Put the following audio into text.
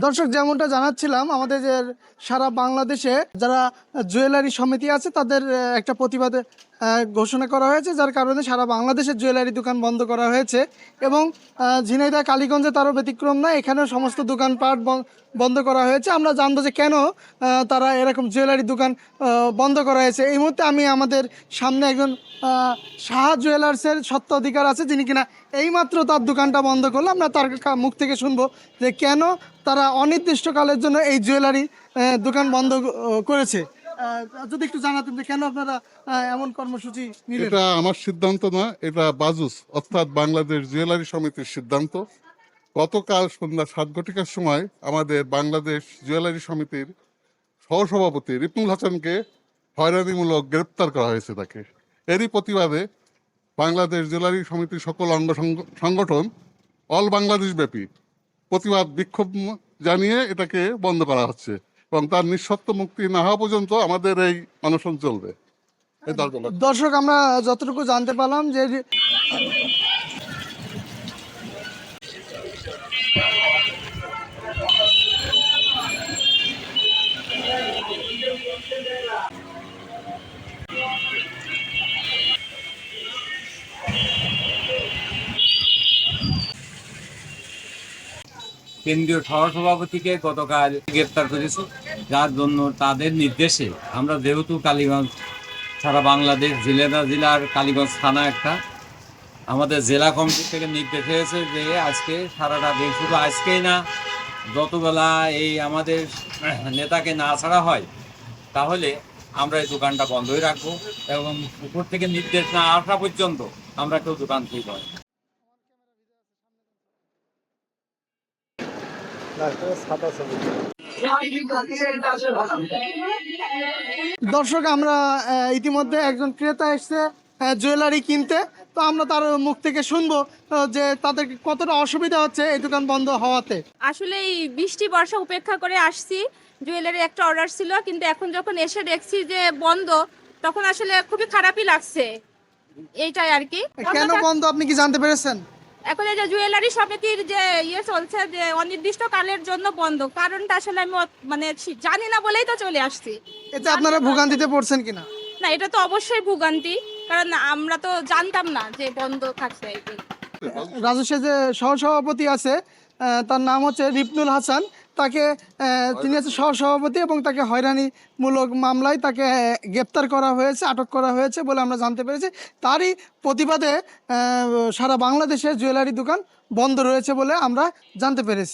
দর্শক, যেমনটা জানাচ্ছিলাম, আমাদের যে সারা বাংলাদেশে যারা জুয়েলারি সমিতি আছে, তাদের একটা প্রতিবাদ ঘোষণা করা হয়েছে, যার কারণে সারা বাংলাদেশের জুয়েলারি দোকান বন্ধ করা হয়েছে এবং ঝিনাইদা কালীগঞ্জে তারও ব্যতিক্রম না এখানেও সমস্ত দোকানপাট বন- বন্ধ করা হয়েছে। আমরা জানব যে কেন তারা এরকম জুয়েলারি দোকান বন্ধ করা হয়েছে। এই মুহূর্তে আমি আমাদের সামনে একজন শাহ জুয়েলার্সের সত্য অধিকার আছে, যিনি কিনা এইমাত্র তার দোকানটা বন্ধ করল। আমরা তার মুখ থেকে শুনব যে কেন তারা অনির্দিষ্টকালের জন্য এই জুয়েলারি দোকান বন্ধ করেছে। যদি একটু জানাতেন যে কেন আপনারা এমন কর্মসূচি নিলেন? এটা আমার সিদ্ধান্ত না, এটা বাজুস, অর্থাৎ বাংলাদেশ জুয়েলারি সমিতির সিদ্ধান্ত। গতকাল সন্ধ্যা সাত ঘটিকার সময় আমাদের বাংলাদেশ জুয়েলারি সমিতির সহসভাপতি রিপুল হাসানকে হয়রানিমূলক গ্রেপ্তার করা হয়েছে তাকে। এরই প্রতিবাদে বাংলাদেশ জুয়েলারি সমিতির সকল অঙ্গ সংগঠন অল বাংলাদেশ ব্যাপী প্রতিবাদ বিক্ষোভ জানিয়ে এটাকে বন্ধ করা হচ্ছে এবং তার নিঃশর্ত মুক্তি না হওয়া পর্যন্ত আমাদের এই অনশন চলবে। দর্শক, আমরা যতটুকু জানতে পারলাম যে কেন্দ্রীয় সহসভাপতিকে গতকাল গ্রেপ্তার করেছে। যার জন্য তাদের নির্দেশে আমরা যেহেতু কালীগঞ্জ সারা বাংলাদেশ জেলা জেলার কালীগঞ্জ থানা একটা, আমাদের জেলা কমিটি থেকে নির্দেশ হয়েছে যে আজকে সারাটা দিন শুধু আজকেই না, যতবেলা এই আমাদের নেতাকে না ছাড়া হয়, তাহলে আমরা এই দোকানটা বন্ধই রাখব এবং উপর থেকে নির্দেশ না আসা পর্যন্ত আমরা কেউ দোকান খুলব না। দর্শক আমরা ইতিমধ্যে একজন ক্রেতা এসছে জুয়েলারি কিনতে। তো আমরা তার মুখ থেকে শুনব যে তাদের কতটা অসুবিধা হচ্ছে এই দোকান বন্ধ হওয়াতে। আসলে এই বৃষ্টি বর্ষা উপেক্ষা করে আসছি। জুয়েলারি একটা অর্ডার ছিল কিন্তু এখন যখন এসে দেখছি যে বন্ধ তখন আসলে খুবই খারাপই লাগছে। এইটাই আর কি। কেন বন্ধ আপনি কি জানতে পেরেছেন? এখন এই যে জুয়েলারি সমিতির যে ইয়ে চলছে যে অনির্দিষ্ট কালের জন্য বন্ধ? কারণটা আসলে আমি মানে জানি না বলেই তো চলে আসছি। এতে আপনারা ভোগান্তিতে পড়ছেন কিনা? না এটা তো অবশ্যই ভোগান্তি কারণ আমরা তো জানতাম না যে বন্ধ থাকছে। রাজস্বের যে সহসভাপতি আছে তার নাম হচ্ছে রিপনুল হাসান। তাকে তিনি হচ্ছে সহসভাপতি এবং তাকে হয়রানিমূলক মামলায় তাকে গ্রেপ্তার করা হয়েছে, আটক করা হয়েছে বলে আমরা জানতে পেরেছি। তারই প্রতিবাদে সারা বাংলাদেশের জুয়েলারি দোকান বন্ধ রয়েছে বলে আমরা জানতে পেরেছি।